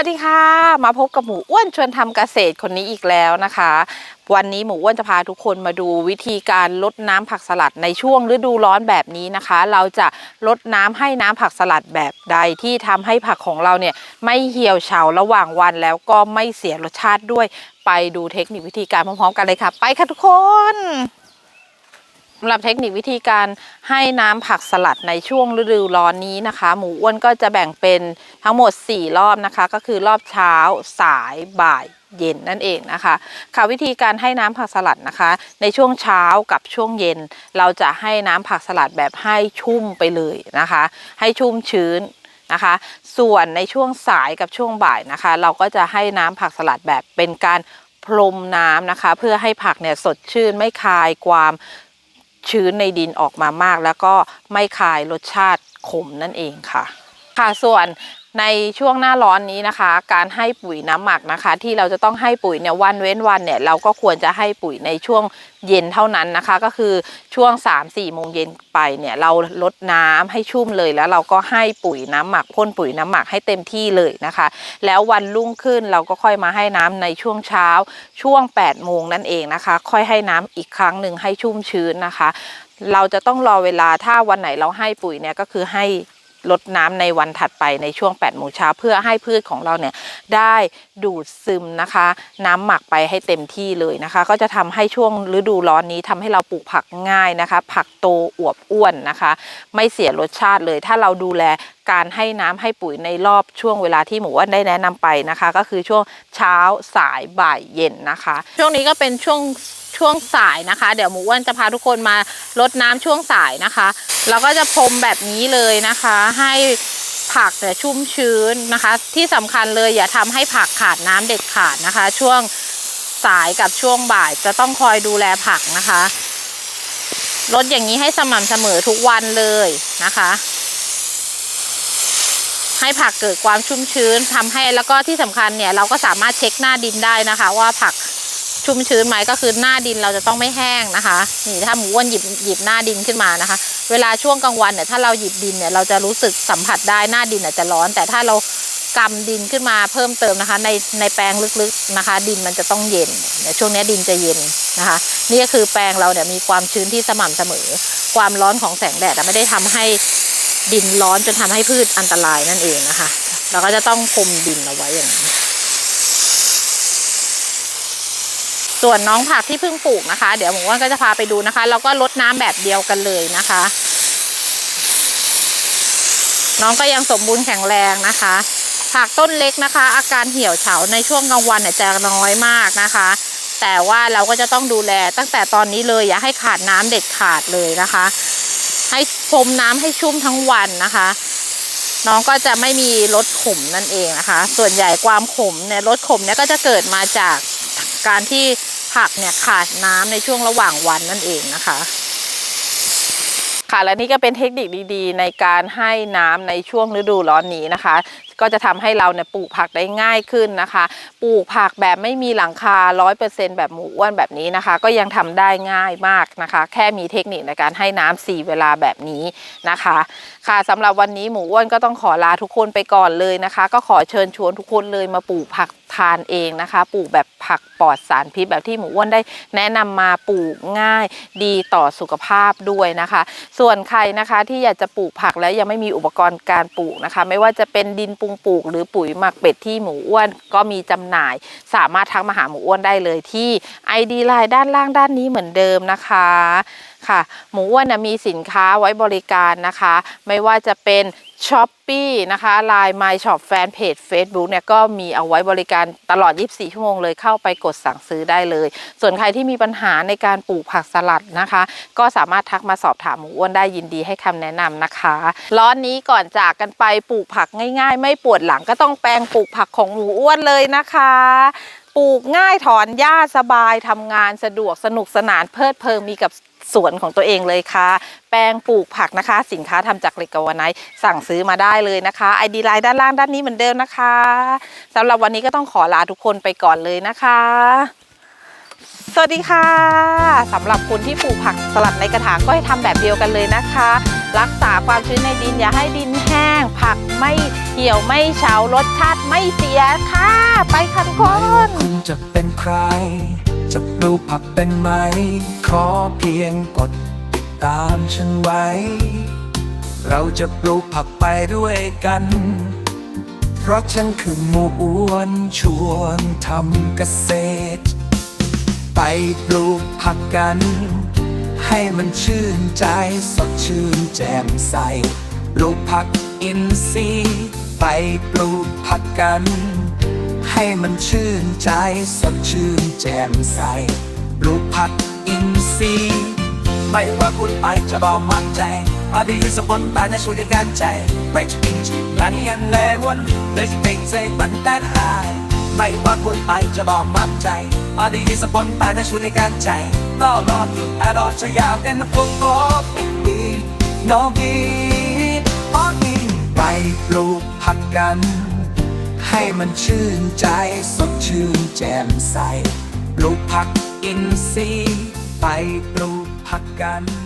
วัสดีค่ะ มาพบกับหมูอ้วนชวนทำเกษตรคนนี้อีกแล้วนะคะ วันนี้หมูอ้วนจะพาทุกคนมาดูวิธีการลดน้ำผักสลัดในช่วงฤดูร้อนแบบนี้นะคะ เราจะลดน้ำให้น้ำผักสลัดแบบใดที่ทำให้ผักของเราเนี่ยไม่เหี่ยวเฉาระหว่างวันแล้วก็ไม่เสียรสชาติด้วย ไปดูเทคนิควิธีการพร้อมๆ กันเลยค่ะ ไปค่ะทุกคน สำหรับเทคนิควิธีการให้น้ำผักสลัดในช่วงฤดูร้อนนี้นะคะ หมูอ้วนก็จะแบ่งเป็นทั้งหมด 4 รอบนะคะ ก็คือรอบเช้าสายบ่ายเย็นนั่นเองนะคะ ค่ะวิธีการให้น้ำผักสลัดนะคะ ในช่วงเช้ากับช่วงเย็น เราจะให้น้ำผักสลัดแบบให้ชุ่มไปเลยนะคะ ให้ชุ่มชื้นนะคะ ส่วนในช่วงสายกับช่วงบ่ายนะคะ เราก็จะให้น้ำผักสลัดแบบเป็นการพรมน้ำนะคะ เพื่อให้ผักเนี่ยสดชื่นไม่คายความ ชื้นในดินออกมามาก แล้วก็ไม่คายรสชาติขมนั่นเองค่ะ ค่ะส่วนในช่วงหน้าร้อนนี้นะคะ การให้ปุ๋ยน้ำหมักนะคะ ที่เราจะต้องให้ปุ๋ยเนี่ยวันเว้นวันเนี่ยเราก็ควรจะให้ปุ๋ยในช่วงเย็นเท่านั้นนะคะ ก็คือช่วง 3-4โมงเย็นไปเนี่ยเราลดน้ำให้ชุ่มเลย แล้วเราก็ให้ปุ๋ยน้ำหมักพ่นปุ๋ยน้ำหมักให้เต็มที่เลยนะคะ แล้ววันรุ่งขึ้นเราก็ค่อยมาให้น้ำในช่วงเช้าช่วง8โมงนั่นเองนะคะ ค่อยให้น้ำอีกครั้งหนึ่งให้ชุ่มชื้นนะคะ เราจะต้องรอเวลาถ้าวันไหนเราให้ปุ๋ยเนี่ยก็คือให้ ลดน้ำในวันถัดไปในช่วง8โมงเช้าเพื่อให้พืชของเราเนี่ยได้ดูดซึมนะคะ น้ำหมักไปให้เต็มที่เลยนะคะ ก็จะทำให้ช่วงฤดูร้อนนี้ทำให้เราปลูกผักง่ายนะคะ ผักโตอวบอ้วนนะคะ ไม่เสียรสชาติเลย ถ้าเราดูแลการให้น้ำให้ปุ๋ยในรอบช่วงเวลาที่หมูอ้วนได้แนะนำไปนะคะ ก็คือช่วงเช้าสายบ่ายเย็นนะคะ ช่วงนี้ก็เป็นช่วง ช่วงสายนะคะ เดี๋ยวหมูอ้วนจะพาทุกคนมาลดน้ำช่วงสายนะคะเราก็จะพรมแบบนี้เลยนะคะ ให้ผักเนี่ยชุ่มชื้นนะคะ ที่สำคัญเลยอย่าทำให้ผักขาดน้ำเด็ดขาดนะคะ ช่วงสายกับช่วงบ่ายจะต้องคอยดูแลผักนะคะลดอย่างนี้ให้สม่ำเสมอทุกวันเลยนะคะ ให้ผักเกิดความชุ่มชื้นทำให้แล้วก็ที่สำคัญเนี่ยเราก็สามารถเช็คหน้าดินได้นะคะ ว่าผัก ชุ่มชื้นไหมก็คือหน้าดินเราจะต้องไม่แห้งนะคะนี่ถ้าหมูอ้วนหยิบหยิบหน้าดินขึ้นมานะคะ เวลาช่วงกลางวันเนี่ยถ้าเราหยิบดินเนี่ยเราจะรู้สึกสัมผัสได้หน้าดินอาจจะร้อน แต่ถ้าเรากำดินขึ้นมาเพิ่มเติมนะคะ ในในแปลงลึกๆนะคะ ดินมันจะต้องเย็นเนี่ยช่วงนี้ดินจะเย็นนะคะ นี่ก็คือแปลงเราเนี่ยมีความชื้นที่สม่ำเสมอ ความร้อนของแสงแดดไม่ได้ทำให้ดินร้อนจนทำให้พืชอันตรายนั่นเองนะคะ เราก็จะต้องคุมดินเอาไว้อย่างนี้ ส่วนน้องผักที่เพิ่งปลูกนะคะ เดี๋ยวหมูอ้วนก็จะพาไปดูนะคะ แล้วก็ลดน้ำแบบเดียวกันเลยนะคะ น้องก็ยังสมบูรณ์แข็งแรงนะคะ ผักต้นเล็กนะคะ อาการเหี่ยวเฉาในช่วงกลางวันเนี่ยจะน้อยมากนะคะ แต่ว่าเราก็จะต้องดูแลตั้งแต่ตอนนี้เลยอย่าให้ขาดน้ำเด็ดขาดเลยนะคะ ให้พรมน้ำให้ชุ่มทั้งวันนะคะน้องก็จะไม่มีรสขมนั่นเองนะคะ ส่วนใหญ่ความขมเนี่ยรสขมเนี่ยก็จะเกิดมาจากการที่ ผักเนี่ยขาดน้ำในช่วงระหว่างวันนั่นเองนะคะ ค่ะและนี่ก็เป็นเทคนิคดีๆ ในการให้น้ำในช่วงฤดูร้อนนี้นะคะ ก็จะทำให้เราเนี่ยปลูกผักได้ง่ายขึ้นนะคะ ปลูกผักแบบไม่มีหลังคา 100%แบบหมูอ้วนแบบนี้นะคะ ก็ยังทำได้ง่ายมากนะคะ แค่มีเทคนิคในการให้น้ำสี่เวลาแบบนี้นะคะ ค่ะสำหรับวันนี้หมูอ้วนก็ต้องขอลาทุกคนไปก่อนเลยนะคะ ก็ขอเชิญชวนทุกคนเลยมาปลูกผักทานเองนะคะ ปลูกแบบ ผักปลอดสารพิษแบบที่หมูอ้วนได้แนะนำมาปลูกง่ายดีต่อสุขภาพด้วยนะคะ ส่วนใครนะคะที่อยากจะปลูกผักแล้วยังไม่มีอุปกรณ์การปลูกนะคะ ไม่ว่าจะเป็นดินปรุงปลูก หรือปุ๋ยหมักเป็ดที่หมูอ้วนก็มีจำหน่าย สามารถทักมาหาหมูอ้วนได้เลยที่ ID ไลน์ด้านล่างด้านนี้เหมือนเดิมนะคะค่ะ หมูอ้วนนะมีสินค้าไว้บริการนะคะ ไม่ว่าจะเป็น s h อ p e e นะคะ Line My Shop Fan Page Facebook เนี่ยก็มีเอาไว้บริการตลอด 24 ชั่วโมงเลยเข้าไปกดสั่งซื้อได้เลย ส่วนใครที่มีปัญหาในการปลูกผักสลัดนะคะ ก็สามารถทักมาสอบถามหมูอ้วนได้ยินดีให้คำแนะนำนะคะ ร้อนนี้ก่อนจากกันไปปลูกผักง่าย ๆ ไม่ปวดหลังก็ต้องแปลงปลูกผักของหมูอ้วนเลยนะคะ ปลูกง่ายถอนหญ้าสบายทำงานสะดวกสนุกสนานเพลิดเพลินมีกับสวนของตัวเองเลยค่ะ แปลงปลูกผักนะคะ สินค้าทำจากเหล็กกาวาไนสั่งซื้อมาได้เลยนะคะไอดีไลน์ด้านล่างด้านนี้เหมือนเดิมนะคะสำหรับวันนี้ก็ต้องขอลาทุกคนไปก่อนเลยนะคะ สวัสดีค่ะสำหรับคนที่ปลูกผักสลัดในกระถางก็ให้ทำแบบเดียวกันเลยนะคะ รักษาความชื้นในดินอย่าให้ดินแห้ง ผักไม่ เหี่ยวไม่เฉารสชาติไม่เสียค่ะ ไปค่ะทุกคน คุณจะเป็นใคร จะปลูกผักเป็นไหม ขอเพียงกดติดตามฉันไว้ เราจะปลูกผักไปด้วยกัน เพราะฉันคือหมูอ้วนชวนทำเกษตร ไปปลูกผักกัน ให้มันชื่นใจสดชื่นแจ่มใสปลูกผักอินทรีย์ ไปปลูกผักกัน ให้มันชื่นใจสดชื่นแจ่มใส ปลูกผักอินทรีย์ไม่ว่าคุณไปจะบอกมั่นใจอาดีสมบูรณ์แบบในช่วยกันใจไม่จะกินจีรันยันเลวันเลยจะเป็นใจบันแตนหายไม่ว่าคุณไปจะบอกมั่นใจอาดีสมบูรณ์แบบในช่วยกันใจต่อรอดอยู่อดจะยาวเป็นพวกโอ้ดีน้องดีอ้อดี ไปปลูกผักกัน ให้มันชื่นใจสดชื่นแจ่มใส ปลูกผักอินทรีย์ไปปลูกผักกันให้มัน